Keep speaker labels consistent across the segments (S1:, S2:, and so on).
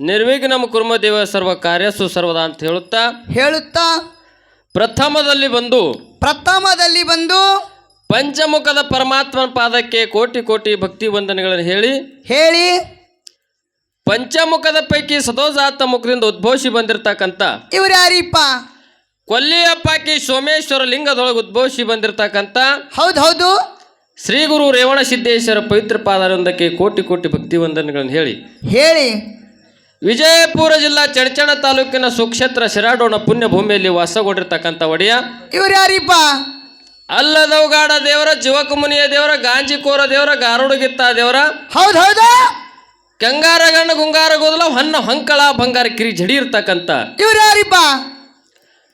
S1: ನಿರ್ವಿಘ್ನಂ ಕುರ್ಮ ದೇವ ಸರ್ವ ಕಾರ್ಯಸು ಸರ್ವದ ಅಂತ ಹೇಳುತ್ತಾ?
S2: ಹೇಳುತ್ತಾ?
S1: ಪ್ರಥಮದಲ್ಲಿ ಬಂದು
S2: ಪ್ರಥಮದಲ್ಲಿ ಬಂದು
S1: ಪಂಚಮುಖದ ಪರಮಾತ್ಮನ ಪಾದಕ್ಕೆ ಕೋಟಿ ಕೋಟಿ ಭಕ್ತಿ ವಂದನೆಗಳನ್ನು ಹೇಳಿ
S2: ಹೇಳಿ
S1: ಪಂಚಮುಖದ ಪೈಕಿ ಸದೋಜಾತ ಮುಖದಿಂದ ಉದ್ಭವಿಸಿ ಬಂದಿರತಕ್ಕಂತ
S2: ಇವ್ರು ಯಾರಿಪ್ಪ?
S1: ಕೊಲ್ಲಿಯಪ್ಪಾಕಿ ಸೋಮೇಶ್ವರ ಲಿಂಗದೊಳಗೆ ಉದ್ಭವಿಸಿ ಬಂದಿರತಕ್ಕಂತ
S2: ಹೌದು ಹೌದು.
S1: ಶ್ರೀ ಗುರು ರೇವಣ ಸಿದ್ದೇಶ್ವರ ಪವಿತ್ರ ಪಾದರೊಂದಕ್ಕೆ ಕೋಟಿ ಕೋಟಿ ಭಕ್ತಿ ವಂದನೆಗಳನ್ನು ಹೇಳಿ.
S2: ಹೇಳಿ.
S1: ವಿಜಯಪುರ ಜಿಲ್ಲಾ ಚಡಚಣ ತಾಲೂಕಿನ ಸುಕ್ಷೇತ್ರ ಶಿರಾಡೋಣ ಪುಣ್ಯಭೂಮಿಯಲ್ಲಿ ವಾಸಗೊಂಡಿರ್ತಕ್ಕಂಥ ಒಡೆಯ.
S2: ಇವ್ರು ಯಾರಿಪ್ಪ?
S1: ಅಲ್ಲದವುಗಾಡ ದೇವರ ಜೀವಕಮುನಿಯ ದೇವರ ಗಾಂಜಿಕೋರ ದೇವರ ಗಾರುಡುಗಿತ್ತ ದೇವರ.
S2: ಹೌದು ಹೌದು?
S1: ಕೆಂಗಾರ ಗಣ್ಣ ಗುಂಗಾರ ಗೋದಲ ಹೊನ್ನ ಹೊಂಕಳ ಬಂಗಾರ ಕಿರಿ ಜಡಿ ಇರ್ತಕ್ಕಂಥ.
S2: ಇವ್ರು ಯಾರಿಪ್ಪ?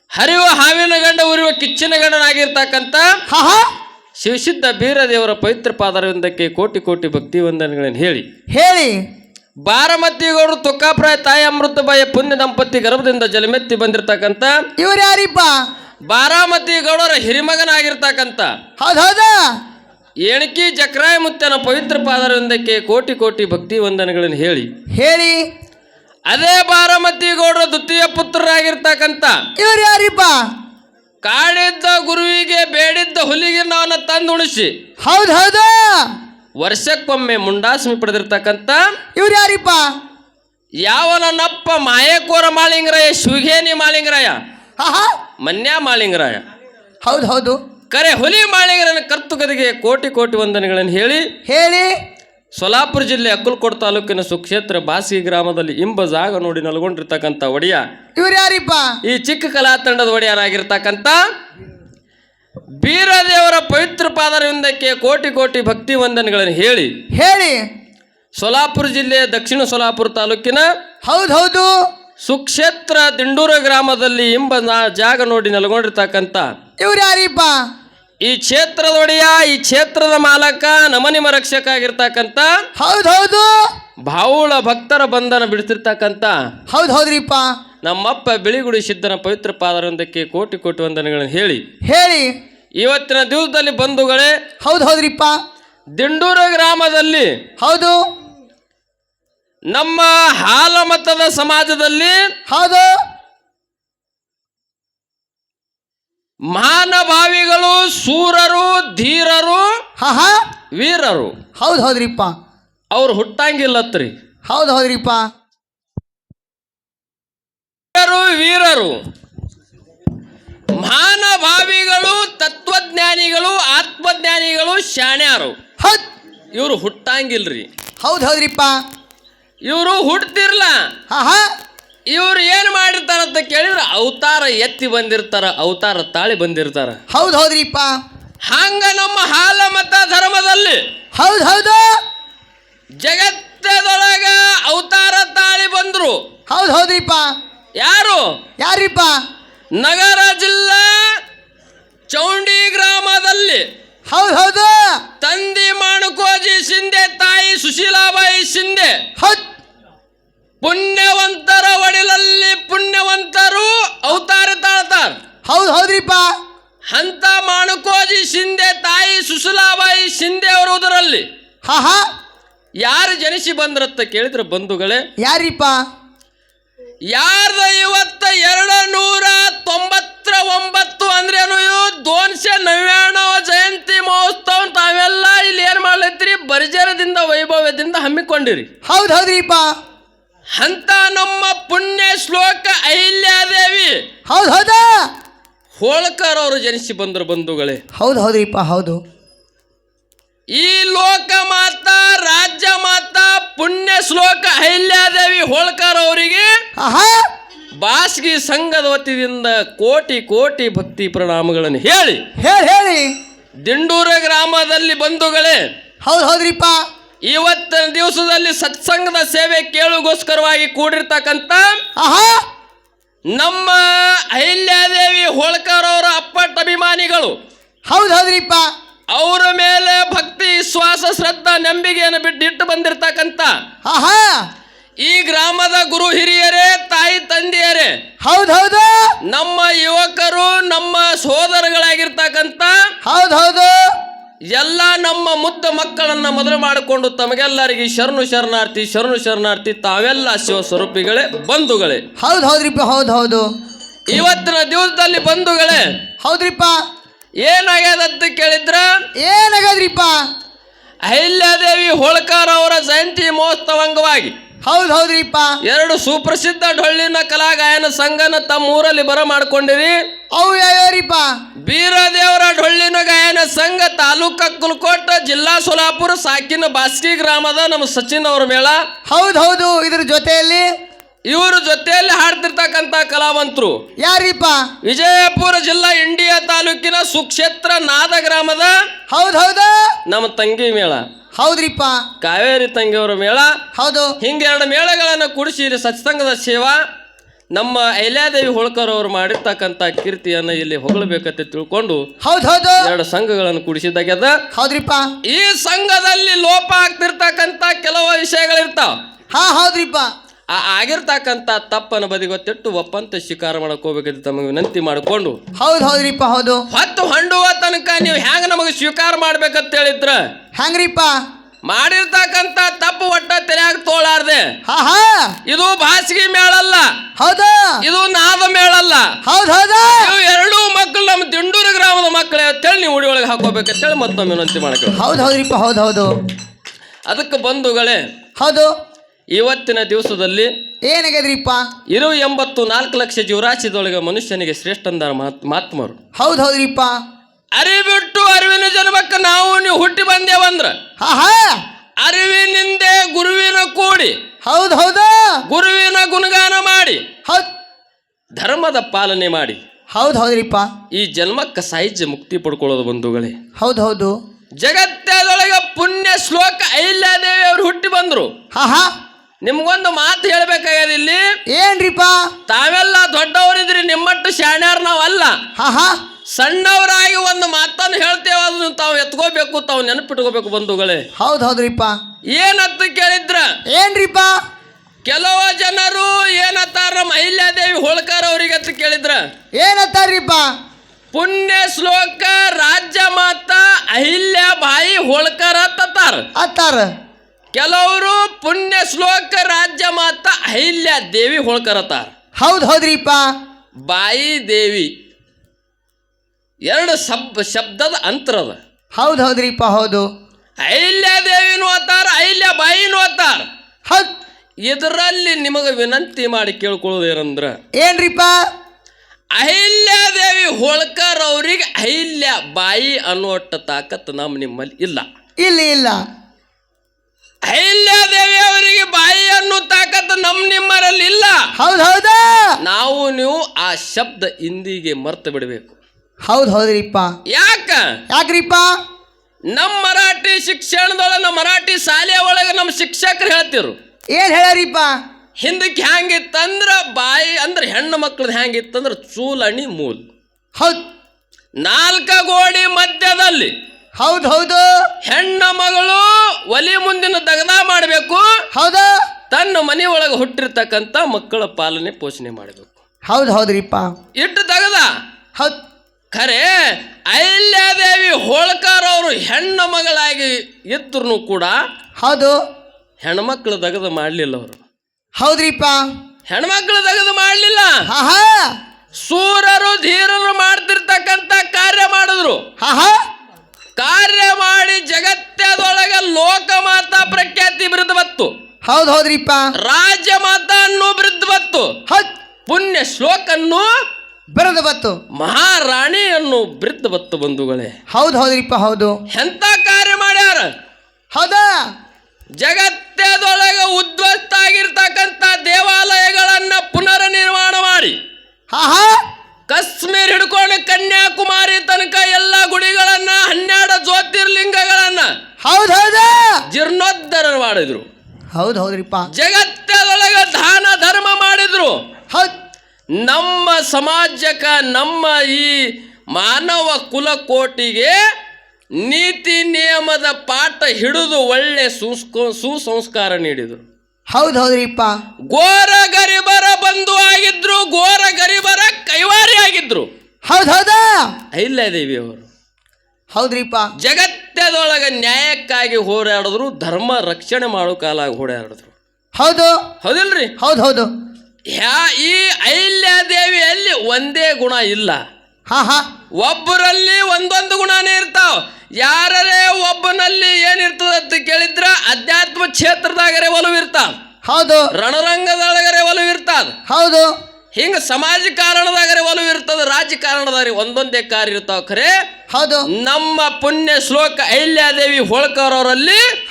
S1: ಹರಿವ ಹಾವಿನ ಗಂಡ ಉರಿಯುವ ಕಿಚ್ಚಿನ ಗಂಡನಾಗಿರ್ತಕ್ಕಂಥ.
S2: ಹಾ
S1: ಶಿವಸಿದ್ಧ ಬೀರ ದೇವರ ಪವಿತ್ರ ಪಾದರವಿಂದಕ್ಕೆ ಕೋಟಿ ಕೋಟಿ ಭಕ್ತಿ ವಂದನೆಗಳನ್ನು ಹೇಳಿ.
S2: ಹೇಳಿ.
S1: ಬಾರಮತಿಗೌಡರು ತುಕ್ಕಾಪ್ರಾಯ ತಾಯಿ ಅಮೃತಬಾಯ ಪುಣ್ಯ ದಂಪತಿ ಗರ್ಭದಿಂದ ಜಲಮೆತ್ತಿ ಬಂದಿರತಕ್ಕಂತ
S2: ಇವ್ರು ಯಾರಿಪ್ಪ?
S1: ಬಾರಾಮತಿ ಗೌಡರ ಹಿರಿಮಗನಾಗಿರ್ತಕ್ಕಂಥ
S2: ಹೌದು ಹೌದು?
S1: ಎಣಕಿ ಜಕ್ರಾಯ ಮುತ್ತನ ಪವಿತ್ರ ಪಾದರವಿಂದಕ್ಕೆ ಕೋಟಿ ಕೋಟಿ ಭಕ್ತಿ ವಂದನೆಗಳನ್ನು ಹೇಳಿ.
S2: ಹೇಳಿ.
S1: ಅದೇ ಬಾರಾಮತಿ ಗೌಡರ ದ್ವಿತೀಯ ಪುತ್ರರಾಗಿರ್ತಕ್ಕಂಥ
S2: ಇವ್ರು ಯಾರಿಪ್ಪ?
S1: ಕಾಡಿದ್ದ ಗುರುವಿಗೆ ಬೇಡಿದ್ದ ಹುಲಿಗೆ ನಾವನ್ನ ತಂದು ಉಣಿಸಿ
S2: ಹೌದು ಹೌದು?
S1: ವರ್ಷಕ್ಕೊಮ್ಮೆ ಮುಂಡಾಸ್ಮಿ ಪಡೆದಿರ್ತಕ್ಕಂಥ
S2: ಇವ್ರು ಯಾರಿಪ್ಪ
S1: ಯಾವ ನನ್ನಪ್ಪ ಮಾಯಕೋರ ಮಾಳಿಂಗರಾಯ ಶುಘೇನಿ ಮಾಳಿಂಗರಾಯ?
S2: ಹಾ ಹಾ
S1: ಮನ್ಯಾ ಮಾಳಿಂಗರಾಯ.
S2: ಹೌದು ಹೌದು.
S1: ಕರೆ ಹುಲಿ ಮಾಳಿಂಗರನ ಕರ್ತುಗದಿಗೆ ಕೋಟಿ ಕೋಟಿ ವಂದನೆಗಳನ್ನು ಹೇಳಿ
S2: ಹೇಳಿ.
S1: ಸೊಲಾಪುರ ಜಿಲ್ಲೆ ಅಕ್ಕಲ್ಕೋಟ್ ತಾಲೂಕಿನ ಸುಕ್ಷೇತ್ರ ಬಾಸಿ ಗ್ರಾಮದಲ್ಲಿ ಇಂಬ ಜಾಗ ನೋಡಿ ನಲ್ಗೊಂಡಿರ್ತಕ್ಕಂಥ ಒಡೆಯ
S2: ಇವ್ರು ಯಾರಿಪ್ಪ
S1: ಈ ಚಿಕ್ಕ ಕಲಾ ತಂಡದ ಒಡೆಯರಾಗಿರ್ತಕ್ಕಂಥ ಬೀರದೇವರ ಪವಿತ್ರ ಪಾದರವಿಂದಕ್ಕೆ ಕೋಟಿ ಕೋಟಿ ಭಕ್ತಿ ವಂದನೆಗಳನ್ನು ಹೇಳಿ.
S2: ಹೇಳಿ.
S1: ಸೋಲಾಪುರ ಜಿಲ್ಲೆಯ ದಕ್ಷಿಣ ಸೋಲಾಪುರ ತಾಲೂಕಿನ
S2: ಹೌದು ಹೌದು.
S1: ಸುಕ್ಷೇತ್ರ ದಿಂಡೂರ ಗ್ರಾಮದಲ್ಲಿ ಎಂಬ ನಾ- ಜಾಗ ನೋಡಿ ನೆಲೆಗೊಂಡಿರ್ತಕ್ಕಂಥ
S2: ಇವ್ರು ಯಾರಿಪ್ಪ?
S1: ಈ ಕ್ಷೇತ್ರದ ಒಡೆಯ ಈ ಕ್ಷೇತ್ರದ ಮಾಲಕ ನಮನಿಮ ರಕ್ಷಕ ಆಗಿರ್ತಕ್ಕಂಥ
S2: ಹೌದು ಹೌದು.
S1: ಬಾವುಳ ಭಕ್ತರ ಬಂಧನ ಬಿಡ್ತಿರ್ತಕ್ಕಂಥ
S2: ಹೌದು ಹೌದ್ರಿಪ್ಪ.
S1: ನಮ್ಮಪ್ಪ ಬಿಳಿಗುಡಿ ಸಿದ್ದನ ಪವಿತ್ರ ಪಾದರೊಂದಕ್ಕೆ ಕೋಟಿ ಕೋಟಿ ವಂದನೆಗಳನ್ನು ಹೇಳಿ.
S2: ಹೇಳಿ.
S1: ಇವತ್ತಿನ ದಿವಸದಲ್ಲಿ ಬಂಧುಗಳೇ
S2: ಹೌದು ಹೌದ್ರಿಪ್ಪ.
S1: ದಿಂಡೂರ ಗ್ರಾಮದಲ್ಲಿ
S2: ಹೌದು.
S1: ನಮ್ಮ ಹಾಲಮತದ ಸಮಾಜದಲ್ಲಿ
S2: ಹೌದು.
S1: ಮಾನಭಾವಿಗಳು ಸೂರರು ಧೀರರು
S2: ಹಹ. ಹಾ
S1: ವೀರರು.
S2: ಹೌದು ಹೌದ್ರಿಪ್ಪ.
S1: ಅವ್ರು ಹುಟ್ಟಂಗಿಲ್ಲತ್ರಿ.
S2: ಹೌದು ಹೌದ್ರಿಪ್ಪ.
S1: ವೀರರು ವೀರರು. ಮಹಾನುಭಾವಿಗಳು ತತ್ವಜ್ಞಾನಿಗಳು ಆತ್ಮಜ್ಞಾನಿಗಳು ಶಾಣ್ಯಾರು.
S2: ಹೌದ್.
S1: ಇವರು ಹುಟ್ಟಂಗಿಲ್ರಿ.
S2: ಹೌದ್ ಹೌದ್ರಿಪ್ಪ.
S1: ಇವರು ಹುಟ್ಟಿರ್ಲ
S2: ಹಾ ಹಾ.
S1: ಇವ್ರು ಏನು ಮಾಡಿರ್ತಾರ ಅಂತ ಕೇಳಿದ್ರೆ ಅವತಾರ ಎತ್ತಿ ಬಂದಿರ್ತಾರ ಅವತಾರ ತಾಳಿ ಬಂದಿರ್ತಾರ.
S2: ಹೌದು ಹೌದ್ರಿಪ್ಪ.
S1: ಹಂಗ ನಮ್ಮ ಹಾಲ ಮತ ಧರ್ಮದಲ್ಲಿ.
S2: ಹೌದು ಹೌದು.
S1: ಜಗತ್ತದೊಳಗ ಅವತಾರ ತಾಳಿ ಬಂದ್ರು.
S2: ಹೌದು ಹೌದ್ರಿಪ್ಪ.
S1: ಯಾರು?
S2: ಯಾರಿಪ್ಪ?
S1: ನಗರ ಜಿಲ್ಲಾ ಚೌಂಡಿ ಗ್ರಾಮದಲ್ಲಿ.
S2: ಹೌದು ಹೌದು.
S1: ತಂದಿ ಮಾಣುಕೋಜಿ ಶಿಂದೆ ತಾಯಿ ಸುಶೀಲಾಬಾಯಿ ಶಿಂದೆ.
S2: ಹೌದು.
S1: ಪುಣ್ಯವಂತರ ಒಡಿಲಲ್ಲಿ ಪುಣ್ಯವಂತರು ಅವತಾರ ತಾಳ್ತಾರ.
S2: ಹೌದು ಹೌದ್ರಿಪ್ಪ.
S1: ಅಂತ ಮಾಣುಕೋಜಿ ಶಿಂದೆ ತಾಯಿ ಸುಶೀಲಾಬಾಯಿ ಶಿಂದೆ ಅವರು ಉದರಲ್ಲಿ
S2: ಹಾ ಹಾ.
S1: ಯಾರು ಜನಿಸಿ ಬಂದ್ರತ್ತ ಕೇಳಿದ್ರೆ ಬಂಧುಗಳೇ.
S2: ಯಾರಿಪ್ಪ?
S1: ಯಾರ್ದ ಇವತ್ತ ಎರಡ ನೂರ ತೊಂಬತ್ತರ ಒಂಬತ್ತು ಅಂದ್ರೇನು ಇವು ದೋನ್ಶೆ ನವ್ಯಾಣವ ಜಯಂತಿ ಮಹೋತ್ಸವ ತಾವೆಲ್ಲ ಇಲ್ಲಿ ಏನ್ ಮಾಡ್ಲತ್ರಿ ಬರ್ಜರದಿಂದ ವೈಭವದಿಂದ ಹಮ್ಮಿಕೊಂಡಿರಿ.
S2: ಹೌದು ಹೌದ್ರಿಪ್ಪ.
S1: ಅಂತ ನಮ್ಮ ಪುಣ್ಯ ಶ್ಲೋಕ ಅಹಿಲ್ಯಾದೇವಿ
S2: ಹೌದು ಹೌದಾ?
S1: ಹೋಳ್ಕರ್ ಅವರು ಜನಿಸಿ ಬಂದರು ಬಂಧುಗಳೇ.
S2: ಹೌದು ಹೌದ್ರಿಪ್ಪ ಹೌದು.
S1: ಈ ಲೋಕ ಮಾತ ರಾಜ್ಯ ಮಾತ ಪುಣ್ಯ ಶ್ಲೋಕ ಅಹಿಲ್ಯಾದೇವಿ ಹೋಳ್ಕರ್ ಅವರಿಗೆ ಬಾಸಗಿ ಸಂಘದ ವತಿಯಿಂದ ಕೋಟಿ ಕೋಟಿ ಭಕ್ತಿ ಪ್ರಣಾಮಗಳನ್ನು ಹೇಳಿ.
S2: ಹೇಳಿ ಹೇಳಿ.
S1: ದಿಂಡೂರ ಗ್ರಾಮದಲ್ಲಿ ಬಂಧುಗಳೇ
S2: ಹೌದು ಹೌದ್ರಿಪ್ಪ.
S1: ಇವತ್ತಿನ ದಿವಸದಲ್ಲಿ ಸತ್ಸಂಗದ ಸೇವೆ ಕೇಳುಗೋಸ್ಕರವಾಗಿ ಕೂಡಿರ್ತಕ್ಕಂಥ ನಮ್ಮ ಅಹಿಲ್ಯಾದೇವಿ ಹೋಳ್ಕರ್ ಅವರ ಅಪ್ಪಟ್ಟ ಅಭಿಮಾನಿಗಳು.
S2: ಹೌದು ಹೌದ್ರಿಪ್ಪ.
S1: ಅವರ ಮೇಲೆ ಭಕ್ತಿ ವಿಶ್ವಾಸ ಶ್ರದ್ಧಾ ನಂಬಿಕೆಯನ್ನು ಬಿಟ್ಟಿಟ್ಟು ಬಂದಿರತಕ್ಕಂತ
S2: ಹಾ ಹಾ
S1: ಈ ಗ್ರಾಮದ ಗುರು ಹಿರಿಯರೇ ತಾಯಿ ತಂದೆಯರೇ
S2: ಹೌದು ಹೌದು.
S1: ನಮ್ಮ ಯುವಕರು ನಮ್ಮ ಸೋದರಗಳಾಗಿರ್ತಕ್ಕಂಥ
S2: ಹೌದು ಹೌದು.
S1: ಎಲ್ಲ ನಮ್ಮ ಮುದ್ದ ಮಕ್ಕಳನ್ನ ಮೊದಲು ಮಾಡಿಕೊಂಡು ತಮಗೆಲ್ಲರಿಗೆ ಶರಣು ಶರಣಾರ್ಥಿ ಶರಣು ಶರಣಾರ್ಥಿ ತಾವೆಲ್ಲ ಶಿವ ಸ್ವರೂಪಿಗಳೇ ಬಂಧುಗಳೇ.
S2: ಹೌದ್ ಹೌದ್ರಿಪ್ಪ ಹೌದ್ ಹೌದು.
S1: ಇವತ್ತಿನ ದಿವಸದಲ್ಲಿ ಬಂಧುಗಳೇ
S2: ಹೌದ್ರಿಪ್ಪ.
S1: ಏನಾಗ್ಯದಂತ ಕೇಳಿದ್ರ?
S2: ಏನಾಗದ್ರಿಪ್ಪ
S1: ಅಹಿಲ್ಯಾದೇವಿ ಹೋಳ್ಕರ್ ಅವರ ಜಯಂತಿ ಮಹೋತ್ಸವ ಅಂಗವಾಗಿ
S2: ಹೌದ್ ಹೌದ್ರಿಪ್ಪ.
S1: ಎರಡು ಸುಪ್ರಸಿದ್ಧ ಡೊಳ್ಳಿನ ಕಲಾಗಾಯನ ಸಂಘನ ತಮ್ಮ ಊರಲ್ಲಿ ಬರ ಮಾಡ್ಕೊಂಡಿರಿ.
S2: ಅವು ಯಾವ್ಯಾವ್ರಿಪ್ಪ
S1: ಬೀರದೇವರ ಡೊಳ್ಳಿನ ಗಾಯನ ಸಂಘ ತಾಲೂಕ ಕುಲ್ಕೋಟ ಜಿಲ್ಲಾ ಸೋಲಾಪುರ ಸಾಕಿನ ಬಾಸ್ಕಿ ಗ್ರಾಮದ ನಮ್ಮ ಸಚಿನ್ ಅವರ ಮೇಳ.
S2: ಹೌದ್ ಹೌದು ಇದ್ರ ಜೊತೆಯಲ್ಲಿ
S1: ಇವರು ಜೊತೆಯಲ್ಲಿ ಹಾಡ್ತಿರ್ತಕ್ಕಂಥ ಕಲಾವಂತರು.
S2: ಯಾರಿಪ್ಪ?
S1: ವಿಜಯಪುರ ಜಿಲ್ಲಾ ಇಂಡಿಯಾ ತಾಲೂಕಿನ ಸುಕ್ಷೇತ್ರ ನಾದ ಗ್ರಾಮದ
S2: ಹೌದ್ ಹೌದು.
S1: ನಮ್ಮ ತಂಗಿ ಮೇಳ.
S2: ಹೌದ್ರಿಪ್ಪ.
S1: ಕಾವೇರಿ ತಂಗಿಯವರ ಮೇಳ.
S2: ಹೌದು.
S1: ಹಿಂಗೆ ಎರಡು ಮೇಳಗಳನ್ನು ಕೂಡಿಸಿ ಸತ್ಸಂಗದ ಸೇವಾ ನಮ್ಮ ಐಲ್ಯಾದೇವಿ ಹೋಳ್ಕರ್ ಅವರು ಮಾಡಿರ್ತಕ್ಕಂಥ ಕೀರ್ತಿಯನ್ನು ಇಲ್ಲಿ ಹೊಗಳಬೇಕಂತ ತಿಳ್ಕೊಂಡು
S2: ಹೌದು ಹೌದು.
S1: ಎರಡು ಸಂಘಗಳನ್ನು ಕೂಡಿಸಿದ್ದಾಗ್ಯದ.
S2: ಹೌದ್ರಿಪ್ಪ.
S1: ಈ ಸಂಘದಲ್ಲಿ ಲೋಪ ಆಗ್ತಿರ್ತಕ್ಕಂಥ ಕೆಲವು ವಿಷಯಗಳಿರ್ತಾವ.
S2: ಹಾ ಹೌದ್ರಿಪ್ಪ.
S1: ಆ ಆಗಿರ್ತಕ್ಕಂಥ ತಪ್ಪನ್ನು ಬದಿಗೊತ್ತಿಟ್ಟು ಒಪ್ಪಂತ ಶಿಕಾರ ಮಾಡಕ್ ಹೋಗ್ಬೇಕಂತ ತಮಗೆ ವಿನಂತಿ ಮಾಡಿಕೊಂಡು
S2: ಹೌದು ಹೌದ್ರಿಪ್ಪ ಹೌದು.
S1: ಹೊತ್ತು ಹಂಡುವ ತನಕ ನೀವು ಹ್ಯಾಂಗ ನಮಗೆ ಸ್ವೀಕಾರ ಮಾಡ್ಬೇಕಂತ ಹೇಳಿದ್ರ?
S2: ಹಂಗ್ರಿಪ್ಪ
S1: ಮಾಡಿರ್ತಕ್ಕಂಥ ತಪ್ಪು ಒಟ್ಟ ತಲೆಯಾಗ ತೋಳಾರ್ದೆ.
S2: ಹಾ ಹಾ.
S1: ಇದು ಬಾಸಿಗೆ ಮೇಳಲ್ಲ.
S2: ಹೌದು.
S1: ಇದು ನಾದ ಮೇಳಲ್ಲ.
S2: ಹೌದು ಹೌದು.
S1: ಇವು ಎರಡೂ ಮಕ್ಕಳು ನಮ್ಮ ದಿಂಡೂರು ಗ್ರಾಮದ ಮಕ್ಕಳೇ. ಅಂತೇಳಿ ನೀವು ಉಡಿ ಒಳಗೆ ಹಾಕೋಬೇಕಂತೇಳಿ ಮತ್ತೊಮ್ಮೆ ವಿನಂತಿ ಮಾಡ್ಕೊಳ್ಳಿ.
S2: ಹೌದು ಹೌದ್ರಿಪ್ಪ ಹೌದು ಹೌದು.
S1: ಅದಕ್ಕೆ ಬಂಧುಗಳೇ
S2: ಹೌದು.
S1: ಇವತ್ತಿನ ದಿವಸದಲ್ಲಿ
S2: ಏನಾಗ್ಯದ್ರಿಪ್ಪ?
S1: ಇರು ಎಂಬತ್ತು ನಾಲ್ಕು ಲಕ್ಷ ಜೀವರಾಶಿದೊಳಗೆ ಮನುಷ್ಯನಿಗೆ ಶ್ರೇಷ್ಠ ಮಹಾತ್ಮರು.
S2: ಹೌದು ಹೌದ್ರಿಪ್ಪ.
S1: ಅರಿಬಿಟ್ಟು ಅರಿವಿನ ಜನ್ಮಕ್ಕೆ ನಾವು ನೀವು ಹುಟ್ಟಿ ಬಂದೇವಂದ್ರ ಅರಿವಿನಿಂದೆ ಗುರುವಿನ ಕೂಡಿ.
S2: ಹೌದು ಹೌದು.
S1: ಗುರುವಿನ ಗುಣಗಾನ ಮಾಡಿ.
S2: ಹೌದ್.
S1: ಧರ್ಮದ ಪಾಲನೆ ಮಾಡಿ.
S2: ಹೌದು ಹೌದ್ರಿಪ್ಪ.
S1: ಈ ಜನ್ಮಕ್ಕೆ ಸಾಹಿತ್ಯ ಮುಕ್ತಿ ಪಡ್ಕೊಳ್ಳೋದು ಬಂಧುಗಳೇ.
S2: ಹೌದು ಹೌದು.
S1: ಜಗತ್ತದೊಳಗೆ ಪುಣ್ಯ ಶ್ಲೋಕ ಐಲ್ಯಾದೇವಿ ಅವರು ಹುಟ್ಟಿ ಬಂದ್ರು.
S2: ಹಾ ಹಾ.
S1: ನಿಮ್ಗೊಂದು ಮಾತು ಹೇಳ್ಬೇಕಾಗ್ಯದ ಇಲ್ಲಿ?
S2: ಏನ್ರಿಪ್ಪ?
S1: ತಾವೆಲ್ಲ ದೊಡ್ಡವರಿದ್ರಿ ನಿಮ್ಮಟ್ಟು ಶಾಣ್ಯಾರ ನಾವಲ್ಲ.
S2: ಹಾ
S1: ಸಣ್ಣವರಾಗಿ ಒಂದು ಮಾತನ್ನು ಹೇಳ್ತೇವೆ ಅದನ್ನು ತಾವು ಎತ್ಕೋಬೇಕು ತಾವು ನೆನಪಿಟ್ಕೋಬೇಕು ಬಂಧುಗಳೇ.
S2: ಹೌದು ಹೌದ್ರಿಪ್ಪ.
S1: ಏನಂತ ಕೇಳಿದ್ರ?
S2: ಏನ್ರಿಪ್ಪ?
S1: ಕೆಲವು ಜನರು ಏನತ್ತಾರ ಅಹಿಲ್ಯಾದೇವಿ ಹೋಳ್ಕರ್ ಅವರಿಗೆ ಅಂತ ಕೇಳಿದ್ರ.
S2: ಏನತ್ತಾರ್ರಿಪ್ಪ?
S1: ಪುಣ್ಯ ಶ್ಲೋಕ ರಾಜ್ಯ ಮಾತ ಅಹಿಲ್ಯ ಬಾಯಿ ಹೋಳ್ಕರ್ ಅತ್ತಾರ.
S2: ಅತ್ತಾರ.
S1: ಕೆಲವರು ಪುಣ್ಯ ಶ್ಲೋಕ ರಾಜ್ಯ ಮಾತ ಅಹಿಲ್ಯ ದೇವಿ ಹೋಳ್ಕರ್ ಹೌದು
S2: ಹೌದ್ ಹೌದ್ರಿಪ್ಪ.
S1: ಬಾಯಿ ದೇವಿ ಎರಡು ಶಬ್ ಶಬ್ದದ ಅಂತರದ
S2: ಹೌದು ಹೌದ್ರಿಪ್ಪ ಹೌದು.
S1: ಅಹಿಲ್ಯ ದೇವಿನೂ ಅತ್ತಾರ ಅಹಿಲ್ಯ ಬಾಯಿನೂ ಅತ್ತಾರ
S2: ಹೌದ್.
S1: ಇದರಲ್ಲಿ ನಿಮಗೆ ವಿನಂತಿ ಮಾಡಿ ಕೇಳ್ಕೊಳ್ಳೋದೇನಂದ್ರ
S2: ಏನ್ರಿಪ್ಪ?
S1: ಅಹಿಲ್ಯಾದೇವಿ ಹೋಳ್ಕರ್ ಅವ್ರಿಗೆ ಅಹಿಲ್ಯ ಬಾಯಿ ಅನ್ನುವಟ್ಟ ತಾಕತ್ ನಮ್ಮ ನಿಮ್ಮಲ್ಲಿ ಇಲ್ಲ.
S2: ಇಲ್ಲ ಇಲ್ಲ.
S1: ಅಹಿಲ್ಯಾದೇವಿ ಅವರಿಗೆ ಬಾಯಿ ಅನ್ನು ತಾಕತ್ತು ನಮ್ಮ ನಿಮ್ಮರಲ್ಲಿ ಇಲ್ಲ.
S2: ಹೌದ್ ಹೌದು?
S1: ನಾವು ನೀವು ಆ ಶಬ್ದ ಇಂದಿಗೆ ಮರ್ತು ಬಿಡಬೇಕು.
S2: ಹೌದ್ ಹೌದ್ರಿಪ್ಪ.
S1: ಯಾಕ?
S2: ಯಾಕ್ರಿಪ್ಪ?
S1: ನಮ್ಮ ಮರಾಠಿ ಶಿಕ್ಷಣದೊಳಗೆ ನಮ್ಮ ಮರಾಠಿ ಶಾಲೆಯ ಒಳಗೆ ನಮ್ಮ ಶಿಕ್ಷಕರು ಹೇಳ್ತಿರು.
S2: ಏನ್ ಹೇಳರಿಪ್ಪ
S1: ಹಿಂದಕ್ಕೆ ಹ್ಯಾಂಗಿತ್ತಂದ್ರ ಬಾಯಿ ಅಂದ್ರೆ ಹೆಣ್ಣು ಮಕ್ಳದ್ದು ಹ್ಯಾಂಗಿತ್ತಂದ್ರ ಚೂಲಣಿ ಮೂಲ್.
S2: ಹೌದ್.
S1: ನಾಲ್ಕ ಗೋಡಿ ಮಧ್ಯದಲ್ಲಿ
S2: ಹೌದ್ ಹೌದು.
S1: ಹೆಣ್ಣ ಮಗಳು ಒಲಿ ಮುಂದಿನ ದಗದ ಮಾಡಬೇಕು.
S2: ಹೌದು.
S1: ತನ್ನ ಮನೆ ಒಳಗೆ ಹುಟ್ಟಿರ್ತಕ್ಕಂಥ ಮಕ್ಕಳ ಪಾಲನೆ ಪೋಷಣೆ ಮಾಡಬೇಕು.
S2: ಹೌದು ಹೌದ್ರಿಪ್ಪ.
S1: ಇಟ್ಟು ದಗದ.
S2: ಹೌದು.
S1: ಖರೆ ಅಹಿಲ್ಯಾದೇವಿ ಹೋಳ್ಕಾರ ಅವರು ಹೆಣ್ಣು ಮಗಳಾಗಿ ಇದ್ರು ಕೂಡ
S2: ಹೌದು.
S1: ಹೆಣ್ಮಕ್ಳು ದಗದ ಮಾಡಲಿಲ್ಲ ಅವರು.
S2: ಹೌದ್ರಿಪ್ಪ.
S1: ಹೆಣ್ಮಕ್ಳು ದಗದ ಮಾಡಲಿಲ್ಲ. ಸೂರರು ಧೀರರು ಮಾಡ್ತಿರ್ತಕ್ಕಂಥ ಕಾರ್ಯ ಮಾಡಿದ್ರು.
S2: ಹಾ
S1: ಕಾರ್ಯ ಮಾಡಿ ಜಗತ್ತದೊಳಗ ಲೋಕ ಮಾತಾ ಪ್ರಖ್ಯಾತಿ ಬಿರುದ್ವತ್ತು
S2: ಹೌದ್ ಹೌದ್ರಿಪ್ಪ.
S1: ರಾಜ್ಯ ಮಾತಾ ಅನ್ನೋ
S2: ಬಿರುದ್ವತ್ತು
S1: ಪುಣ್ಯ ಶ್ಲೋಕನ್ನು
S2: ಬರೋದು ಬತ್ತು.
S1: ಮಹಾರಾಣಿ ಅನ್ನೋ ಬಿರುದ್ವತ್ತು ಬಂಧುಗಳೇ.
S2: ಹೌದ್ ಹೌದ್ರಿಪ್ಪ ಹೌದು.
S1: ಎಂತ ಕಾರ್ಯ ಮಾಡ್ಯಾರ?
S2: ಹೌದಾ.
S1: ಜಗತ್ತದೊಳಗ ಉದ್ವಸ್ತ ಆಗಿರ್ತಕ್ಕಂಥ ದೇವಾಲಯಗಳನ್ನ ಪುನರ್ ನಿರ್ಮಾಣ ಮಾಡಿ.
S2: ಹಾ ಹಾ
S1: ಕಾಶ್ಮೀರ್ ಹಿಡ್ಕೊಂಡು ಕನ್ಯಾಕುಮಾರಿ ತನಕ ಎಲ್ಲ ಗುಡಿಗಳನ್ನ ಹನ್ನೆರಡು ಜ್ಯೋತಿರ್ಲಿಂಗಗಳನ್ನ
S2: ಹೌದು ಹೌದು?
S1: ಜೀರ್ಣೋದ್ಧಾರ ಮಾಡಿದ್ರು.
S2: ಹೌದು ಹೌದ್ರಿಪ್ಪ.
S1: ಜಗತ್ತದೊಳಗೆ ದಾನ ಧರ್ಮ ಮಾಡಿದ್ರು.
S2: ಹೌದ್.
S1: ನಮ್ಮ ಸಮಾಜಕ್ಕೆ ನಮ್ಮ ಈ ಮಾನವ ಕುಲಕೋಟಿಗೆ ನೀತಿ ನಿಯಮದ ಪಾಠ ಹಿಡಿದು ಒಳ್ಳೆ ಸುಸ್ಕೋ ಸುಸಂಸ್ಕಾರ ನೀಡಿದರು.
S2: ಹೌದು ಹೌದ್ರಿಪ್ಪ.
S1: ಘೋರ ಗರಿಬರ ಬಂಧು ಆಗಿದ್ರು ಘೋರ ಗರಿಬರ ಕೈವಾರಿ ಆಗಿದ್ರು.
S2: ಹೌದು ಹೌದಾ?
S1: ದೇವಿ ಅವರು.
S2: ಹೌದ್ರಿಪ್ಪ.
S1: ಜಗತ್ತದೊಳಗೆ ನ್ಯಾಯಕ್ಕಾಗಿ ಹೋರಾಡಿದ್ರು ಧರ್ಮ ರಕ್ಷಣೆ ಮಾಡೋ ಕಾಲ ಹೋರಾಡಿದ್ರು.
S2: ಹೌದು.
S1: ಹೌದಿಲ್ರಿ?
S2: ಹೌದು ಹೌದು.
S1: ಯಾ ಈ ಅಹಿಲ್ಯಾದೇವಿಯಲ್ಲಿ ಒಂದೇ ಗುಣ ಇಲ್ಲ.
S2: ಹಾ ಹಾ.
S1: ಒಬ್ಬರಲ್ಲಿ ಒಂದೊಂದು ಗುಣನೇ ಇರ್ತಾವ. ಯಾರೇ ಒಬ್ಬನಲ್ಲಿ ಏನಿರ್ತದ ಅಂತ ಕೇಳಿದ್ರ ಅಧ್ಯಾತ್ಮ ಕ್ಷೇತ್ರದಾಗರೆ ಒಲವು ಇರ್ತಾವ.
S2: ಹೌದು.
S1: ರಣರಂಗದೊಳಗರೆ ಒಲವು ಇರ್ತದ.
S2: ಹೌದು.
S1: ಹಿಂಗ ಸಮಾಜ ಕಾರಣದಾಗರೆ ಒಲವು ಇರ್ತದ ರಾಜಕಾರಣದಾಗ ಒಂದೊಂದೇ ಕಾರ್ಯ ಇರ್ತಾವ ಖರೇ.
S2: ಹೌದು.
S1: ನಮ್ಮ ಪುಣ್ಯ ಶ್ಲೋಕ ಐಲ್ಯಾದೇವಿ ಹೋಳ್ಕರವರಲ್ಲಿ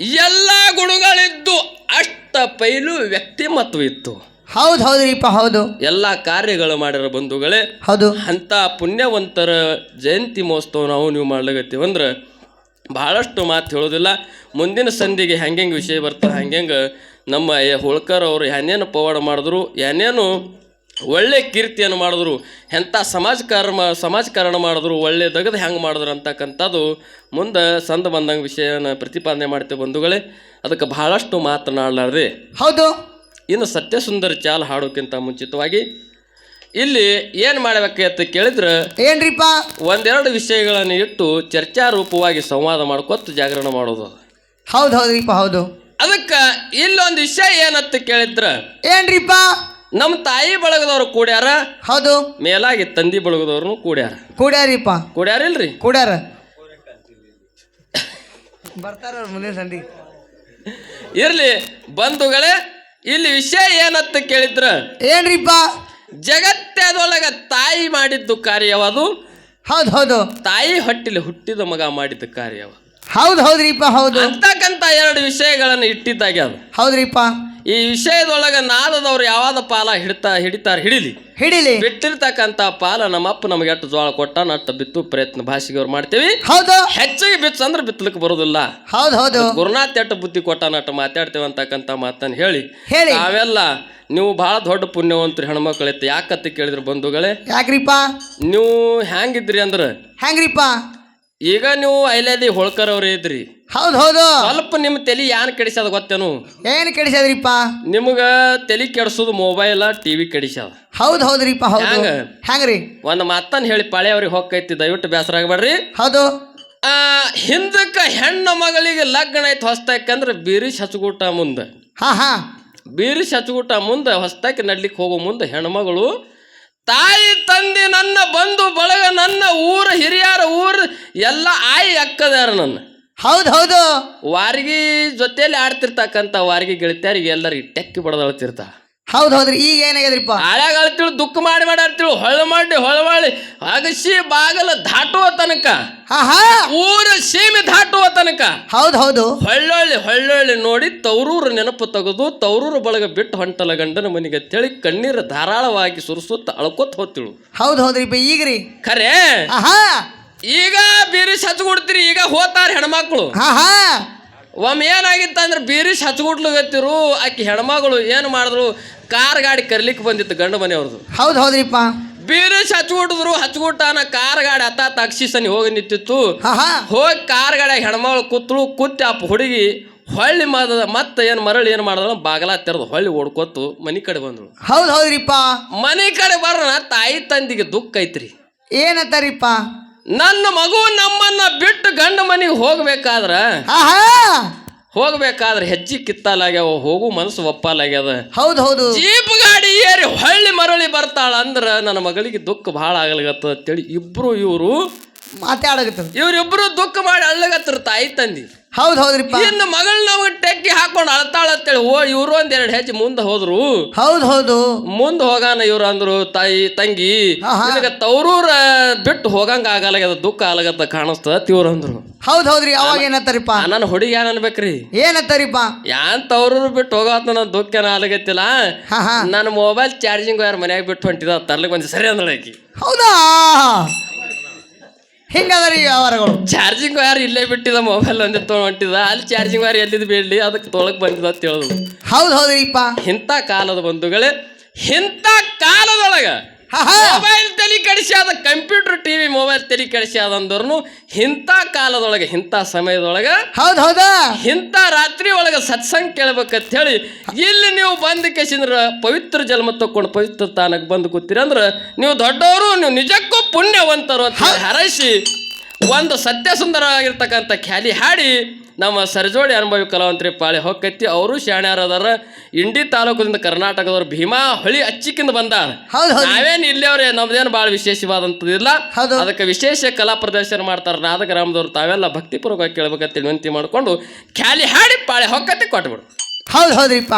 S1: ಎಲ್ಲ ಗುಣಗಳಿದ್ದು ಅಷ್ಟ ಪೈಲು ವ್ಯಕ್ತಿಮತ್ವ ಇತ್ತು.
S2: ಹೌದು ಹೌದ್ರಿಪ್ಪ ಹೌದು.
S1: ಎಲ್ಲ ಕಾರ್ಯಗಳು ಮಾಡಿರೋ ಬಂಧುಗಳೇ
S2: ಹೌದು.
S1: ಅಂತ ಪುಣ್ಯವಂತರ ಜಯಂತಿ ಮಹೋತ್ಸವ ನಾವು ನೀವು ಮಾಡ್ಲಾಗತ್ತೀವಿ ಭಾಳಷ್ಟು ಮಾತು ಹೇಳೋದಿಲ್ಲ. ಮುಂದಿನ ಸಂಧಿಗೆ ಹೆಂಗೆ ವಿಷಯ ಬರ್ತಾರೆ ಹೆಂಗೆಂಗೆ ನಮ್ಮ ಎ- ಹೋಳ್ಕರ್ ಅವರು ಏನೇನು ಪವಾಡ ಮಾಡಿದ್ರು ಏನೇನು ಒಳ್ಳೆ ಕೀರ್ತಿಯನ್ನು ಮಾಡಿದ್ರು ಎಂಥ ಸಮಾಜಕಾರಣ ಸಮಾಜಕಾರಣ ಮಾಡಿದ್ರು ಒಳ್ಳೆ ದಗದು ಹೆಂಗೆ ಮಾಡಿದ್ರು ಅಂತಕ್ಕಂಥದ್ದು ಮುಂದೆ ಸಂದ ಬಂದಂಗೆ ವಿಷಯನ ಪ್ರತಿಪಾದನೆ ಮಾಡ್ತೇವೆ ಬಂಧುಗಳೇ. ಅದಕ್ಕೆ ಭಾಳಷ್ಟು ಮಾತನಾಡಲಾರ್ದೆ.
S2: ಹೌದು.
S1: ಇನ್ನು ಸತ್ಯಸುಂದರ ಚಾಲ್ ಹಾಡೋಕ್ಕಿಂತ ಮುಂಚಿತವಾಗಿ ಇಲ್ಲಿ ಏನು ಮಾಡ್ಬೇಕು ಅಂತ ಕೇಳಿದ್ರೆ
S2: ಏನ್ರಿಪ್ಪ?
S1: ಒಂದೆರಡು ವಿಷಯಗಳನ್ನು ಇಟ್ಟು ಚರ್ಚಾ ರೂಪವಾಗಿ ಸಂವಾದ ಮಾಡ್ಕೊತ ಜಾಗರಣ ಮಾಡೋದು.
S2: ಹೌದು ಹೌದ್ರಿಪ್ಪ ಹೌದು.
S1: ಅದಕ್ಕೆ ಇಲ್ಲೊಂದು ವಿಷಯ ಏನಂತ ಕೇಳಿದ್ರೆ
S2: ಏನ್ರಿಪ್ಪ?
S1: ನಮ್ಮ ತಾಯಿ ಬಳಗದವ್ರು ಕೂಡ್ಯಾರ?
S2: ಹೌದು.
S1: ಮೇಲಾಗಿ ತಂದಿ ಬಳಗದವ್ರು ಕೂಡ್ಯಾರ.
S2: ಕೂಡ್ಯಾರಿಪ್ಪ.
S1: ಕೂಡ್ಯಾರಿಲ್ರಿ?
S2: ಕೂಡ್ಯಾರ. ಬರ್ತಾರ ಮುಂದೆ ಸಂಡಿ.
S1: ಇರ್ಲಿ ಬಂಧುಗಳೇ ಇಲ್ಲಿ ವಿಷಯ ಏನಂತ ಕೇಳಿದ್ರ
S2: ಏನ್ರಿಪ್ಪ?
S1: ಜಗತ್ತದೊಳಗ ತಾಯಿ ಮಾಡಿದ್ದು ಕಾರ್ಯವದು?
S2: ಹೌದು ಹೌದು.
S1: ತಾಯಿ ಹೊಟ್ಟಿಲಿ ಹುಟ್ಟಿದ ಮಗ ಮಾಡಿದ ಕಾರ್ಯವ.
S2: ಹೌದು ಹೌದ್ರಿಪ್ಪ ಹೌದು.
S1: ಅಂತಕ್ಕಂಥ ಎರಡು ವಿಷಯಗಳನ್ನು ಇಟ್ಟಿದ್ದಾಗೆ ಅದು.
S2: ಹೌದ್ರಿಪ್ಪ.
S1: ಈ ವಿಷಯದೊಳಗೆ ನಾದದವ್ರು ಯಾವ್ದ ಪಾಲ ಹಿಡ್ತಾ ಹಿಡಿತಾರ ಹಿಡಿಲಿ.
S2: ಹಿಡಿಲಿ.
S1: ಬಿಟ್ಟಿರ್ತಕ್ಕಂತ ಪಾಲ ನಮ್ಮಪ್ಪ ನಮಗೆ ಎಷ್ಟು ಜೋಳ ಕೊಟ್ಟ ನಟ್ಟ ಬಿತ್ತು ಪ್ರಯತ್ನ ಭಾಷೆಗೆ ಅವ್ರು ಮಾಡ್ತೀವಿ.
S2: ಹೌದು.
S1: ಹೆಚ್ಚಿಗೆ ಬಿತ್ತು ಅಂದ್ರೆ ಬಿತ್ತಲಿಕ್ಕೆ ಬರೋದಿಲ್ಲ.
S2: ಹೌದು ಹೌದು.
S1: ಗುರುನಾಥ್ ಎಟ್ಟು ಬುದ್ಧಿ ಕೊಟ್ಟ ನಟ್ಟು ಮಾತಾಡ್ತೇವೆ ಅಂತಕ್ಕಂತ ಮಾತನ್ನ ಹೇಳಿ.
S2: ಹೇಳಿ.
S1: ತಾವೆಲ್ಲ ನೀವು ಬಹಳ ದೊಡ್ಡ ಪುಣ್ಯವಂತರು ಹೆಣ್ಮಕ್ಳೈತಿ ಯಾಕತ್ತಿ ಕೇಳಿದ್ರು ಬಂಧುಗಳೇ?
S2: ಯಾಕ್ರಿಪ್ಪ?
S1: ನೀವು ಹ್ಯಾಂಗಿದ್ರಿ ಅಂದ್ರೆ?
S2: ಹೆಂಗ್ರಿಪ್ಪ
S1: ಈಗ ನೀವು ಐಲೇದಿ ಹೋಳ್ಕರ್ ಅವ್ರ ಇದ್ರಿ.
S2: ಹೌದು ಹೌದು.
S1: ಸ್ವಲ್ಪ ನಿಮ್ಮ ತಲೆ ಯಾನ್ ಕೆಡಿಸ್ಯದ ಗೊತ್ತೇನು?
S2: ಏನು ಕೆಡಿಸದ್ರಿಪ್ಪ
S1: ನಿಮ್ಗ ತಲೆ ಕೆಡಿಸೋದು ಮೊಬೈಲ್ ಟಿವಿ ಕೆಡಿಸ್ಯದ.
S2: ಹೌದು ಹೌದ್ರಿಪ್ಪ ಹೌದು.
S1: ಹ್ಯಾಂಗ?
S2: ಹೆಂಗ್ರಿ
S1: ಒಂದು ಮತ್ತನ್ ಹೇಳಿ ಪಾಳೆಯವ್ರಿಗೆ ಹೊಕ್ಕೈತಿ ದಯವಿಟ್ಟು ಬೇಸರ ಆಗಬೇಡ್ರಿ.
S2: ಹೌದು.
S1: ಆ ಹಿಂದಕ್ಕೆ ಹೆಣ್ಣು ಮಗಳಿಗೆ ಲಗ್ನ ಐತಿ ಹೊಸ್ತಾಕಂದ್ರೆ ಬೀರಿಸ್ ಹಚ್ಚಗೂಟ ಮುಂದೆ.
S2: ಹಾ ಹಾ.
S1: ಬೀರಿಸ್ ಹಚ್ಚಗೂಟ ಮುಂದೆ ಹೊಸ್ತಾಕಿ ನಡ್ಲಿಕ್ಕೆ ಹೋಗೋ ಮುಂದೆ ಹೆಣ್ಮಗಳು ತಾಯಿ ತಂದೆ ನನ್ನ ಬಂಧು ಬಳಗ ನನ್ನ ಊರ ಹಿರಿಯರ ಊರು ಎಲ್ಲ ಆಯಿ ಅಕ್ಕದಾರ ನನ್ನ.
S2: ಹೌದು ಹೌದು.
S1: ವಾರ್ಗಿ ಜೊತೆಯಲ್ಲಿ ಆಡ್ತಿರ್ತಕ್ಕಂಥ ವಾರ್ಗಿ ಗೆಳತಿಯರಿಗೆ ಎಲ್ಲರಿಗೆ ಟೆಕ್ಕಿ ಬಡದಳ್ತಿರ್ತ
S2: ಹೌದು ಹೌದ್ರಿ ಈಗ ಏನಾಗ್ಯದ್ರಿಪ್ಪ?
S1: ಹಳ್ಯಾಗ ಅಳ್ತಿಳು ದುಃಖ ಮಾಡಿ ಮಾಡಿ ಅಳ್ತಿಳು ಹೊಳ ಮಾಡಿ ಹೊಳ ಮಾಡಿ ಅಗಸಿ ಬಾಗಲ ದಾಟುವ ತನಕ.
S2: ಹಾ
S1: ಊರ ಸೀಮೆ ದಾಟುವ ತನಕ.
S2: ಹೌದು ಹೌದು.
S1: ಹೊಳ್ಳೊಳ್ಳಿ ಹೊಳ್ಳೊಳ್ಳಿ ನೋಡಿ ತವರೂರು ನೆನಪು ತೆಗೆದು ತವರೂರು ಬಳಗ ಬಿಟ್ಟು ಹೊಂಟಲ ಗಂಡನ ಮನೆಗೆ ತಿಳಿ ಕಣ್ಣೀರು ಧಾರಾಳವಾಗಿ ಸುರಿಸುತ್ತ ಅಳ್ಕೊತ ಹೋತಿಳು
S2: ಹೌದು ಹೌದ್ರಿಪ್ಪ ಈಗ್ರಿ.
S1: ಖರೆ?
S2: ಆಹಾ
S1: ಈಗ ಬೀರಿ ಸಚ್ಕೊಡ್ತೀರಿ ಈಗ ಹೋತಾರ ಹೆಣ್ಮಕ್ಳು.
S2: ಹಾ ಹಾ.
S1: ಒಮ್ಮೆ ಏನಾಗಿತ್ತಂದ್ರೆ ಅಂದ್ರೆ ಬೀರಿಸ್ ಹಚ್ಕೊಡ್ಲಿಗತ್ತಿರು ಆಕಿ ಹೆಣ್ಮಗಳು ಏನು ಮಾಡಿದ್ರು ಕಾರ್ ಗಾಡಿ ಕರ್ಲಿಕ್ಕೆ ಬಂದಿತ್ತು ಗಂಡ ಮನೆಯವ್ರದ್ದು
S2: ಹೌದು ಹೌದ್ರಿಪ್ಪ.
S1: ಬೀರಿಸ್ ಹಚ್ಕೊಟ್ಟಿದ್ರು ಹಚ್ಗುಟ್ಟಾನ ಕಾರ್ ಗಾಡಿ ಅತ್ತ ತಕ್ಷಿಸನಿ ಹೋಗಿ ನಿಂತಿತ್ತು. ಹೋಗಿ ಕಾರ್ ಗಾಡಿಯಾಗ ಹೆಣ್ಮಗಳು ಕೂತ್ಳು ಕೂತಿ ಆ ಹುಡುಗಿ ಹೊಳ್ಳಿ ಮಾದ ಮತ್ತೆ ಏನು ಮರಳಿ ಏನು ಮಾಡಿದ್ರು ಬಾಗಲ ತೆರೆದು ಹೊಳ್ಳಿ ಓಡ್ಕೊತು ಮನೆ ಕಡೆ ಬಂದಳು.
S2: ಹೌದು ಹೌದ್ರಿಪ್ಪ.
S1: ಮನೆ ಕಡೆ ಬರೋಣ ತಾಯಿ ತಂದಿಗೆ ದುಃಖ ಐತ್ರಿ.
S2: ಏನಂತಾರಿಪ್ಪ?
S1: ನನ್ನ ಮಗು ನಮ್ಮನ್ನ ಬಿಟ್ಟು ಗಂಡ ಮನೆಗೆ ಹೋಗ್ಬೇಕಾದ್ರ ಹೋಗ್ಬೇಕಾದ್ರೆ ಹೆಜ್ಜೆ ಕಿತ್ತಾಲಾಗ್ಯಾವ ಹೋಗು ಮನಸ್ಸು ಒಪ್ಪಾಲಾಗ್ಯದ.
S2: ಹೌದು ಹೌದು.
S1: ಜೀಪ್ ಗಾಡಿ ಏರಿ ಹೊಳ್ಳಿ ಮರಳಿ ಬರ್ತಾಳ ಅಂದ್ರ ನನ್ನ ಮಗಳಿಗೆ ದುಃಖ ಭಾಳ ಆಗಲಾಗತ್ತ ಅಂತೇಳಿ ಇಬ್ರು ಇವರು
S2: ಮಾತಾಡಕತ್ತ
S1: ಇವ್ರಿಬ್ರು ದುಃಖ ಮಾಡಿ ಅಳ್ಳಗತ್ತಿರ್ತ ತಾಯಿ ತಂದಿ
S2: ಹೌದು ಹೌದ್ರಿಪ್ಪ.
S1: ಇನ್ನು ಮಗಳು ನಾವು ಟೆಕ್ಕಿ ಹಾಕೊಂಡು ಅಳ್ತಾಳ ಅಂತೇಳಿ ಓ ಇವ್ರು ಒಂದೆರಡು ಹೆಜ್ಜೆ ಮುಂದೆ ಹೋದ್ರು.
S2: ಹೌದು ಹೌದು.
S1: ಮುಂದೆ ಹೋಗಾನ ಇವ್ರು ಅಂದ್ರು ತಾಯಿ ತಂಗಿ. ನಿನಗೆ ತವರೂರ ಬಿಟ್ಟು ಹೋಗಂಗ ಆಗಲಾಗ್ಯದ ದುಃಖ ಆಗಲಾಗತ್ತ ಕಾಣಿಸ್ತದ ಇವ್ರು ಅಂದ್ರು.
S2: ಹೌದು ಹೌದ್ರಿ ಅವಾಗ ಏನತ್ತಾರಿಪ್ಪ?
S1: ನನ್ನ ಹುಡುಗಿ ಏನ್ ಅನ್ಬೇಕ್ರಿ?
S2: ಏನತ್ತಾರಿಪ್ಪ?
S1: ಯಾನ್ ತವರೂರು ಬಿಟ್ಟು ಹೋಗತ್ತ ನನ್ನ ದುಃಖ ಏನ ಆಗತ್ತಿಲ್ಲ ನನ್ನ ಮೊಬೈಲ್ ಚಾರ್ಜಿಂಗ್ ಯಾರು ಮನ್ಯಾಗ ಬಿಟ್ಟು ಹೊಂಟಿದ ತರ್ಲಿಕ್ಕೆ ಬಂದ್ ಸರಿ ಅಂದ್ರೆ
S2: ಹೌದಾ? ಹಿಂಗದರಿ ವ್ಯವಹಾರಗಳು?
S1: ಚಾರ್ಜಿಂಗ್ ವೈರ್ ಇಲ್ಲೇ ಬಿಟ್ಟಿದ ಮೊಬೈಲ್ ಒಂದೇ ತೊಗೊಂಡಿದ ಅಲ್ಲಿ ಚಾರ್ಜಿಂಗ್ ವೈರ್ ಎಲ್ಲಿದ್ದು ಬೀಳಲಿ ಅದಕ್ಕೆ ತೊಳಕ್ ಬಂದಿದ ಅಂತ ಹೇಳಿದ್ರು
S2: ಹೌದು ಹೌದ್ರಿಪ್ಪ.
S1: ಇಂಥ ಕಾಲದ ಬಂಧುಗಳೇ ಇಂಥ ಕಾಲದೊಳಗ ಮೊಬೈಲ್ ತಲೆ ಕೆಡಿಸ್ಯಾದ ಕಂಪ್ಯೂಟರ್ ಟಿವಿ ಮೊಬೈಲ್ ತಲೆ ಕಡಿಸಿ ಅಂದ್ರೂ ಇಂಥ ಕಾಲದೊಳಗೆ ಇಂಥ ಸಮಯದೊಳಗೆ
S2: ಹೌದು ಹೌದಾ?
S1: ಇಂಥ ರಾತ್ರಿ ಒಳಗೆ ಸತ್ಸಂಗ ಕೇಳ್ಬೇಕಂತ ಹೇಳಿ ಇಲ್ಲಿ ನೀವು ಬಂದ ಕೇಸಿಂದ್ರ ಪವಿತ್ರ ಜನ್ಮ ತಕ್ಕೊಂಡು ಪವಿತ್ರ ತಾನಕ್ಕೆ ಬಂದು ಕೂತೀರಿ ಅಂದ್ರೆ ನೀವು ದೊಡ್ಡವರು ನೀವು ನಿಜಕ್ಕೂ ಪುಣ್ಯವಂತರು ಅಂತ ಹರಸಿ. ಒಂದು ಸತ್ಯಸುಂದರವಾಗಿರ್ತಕ್ಕಂಥ ಖ್ಯಾಲಿ ಹಾಡಿ ನಮ್ಮ ಸರಜೋಡಿ ಅನುಭವಿ ಕಲಾವಂತರಿ ಪಾಳಿ ಹೊಕ್ಕತ್ತಿ ಅವರು ಶಾಣ್ಯಾರದಾರ ಇಂಡಿ ತಾಲೂಕಿಂದ ಕರ್ನಾಟಕದವ್ರು ಭೀಮಾ ಹೊಳಿ ಅಚ್ಚಿಕಿಂದ ಬಂದಾರ. ನಾವೇನು ಇಲ್ಲಿಯವ್ರೆ ನಮ್ದೇನು ಭಾಳ ವಿಶೇಷವಾದಂಥದ್ದಿಲ್ಲ. ಅದಕ್ಕೆ ವಿಶೇಷ ಕಲಾ ಪ್ರದರ್ಶನ ಮಾಡ್ತಾರೆ ನಾದ ಗ್ರಾಮದವ್ರು ತಾವೆಲ್ಲ ಭಕ್ತಿಪೂರ್ವಕವಾಗಿ ಕೇಳ್ಬೇಕಂತ ವಿನಂತಿ ಮಾಡಿಕೊಂಡು ಖ್ಯಾಲಿ ಹಾಡಿ ಪಾಳೆ ಹೊಕ್ಕತ್ತಿ ಕೊಟ್ಬಿಡು.
S2: ಹೌದು ಹೌದ್ರಿಪ್ಪ.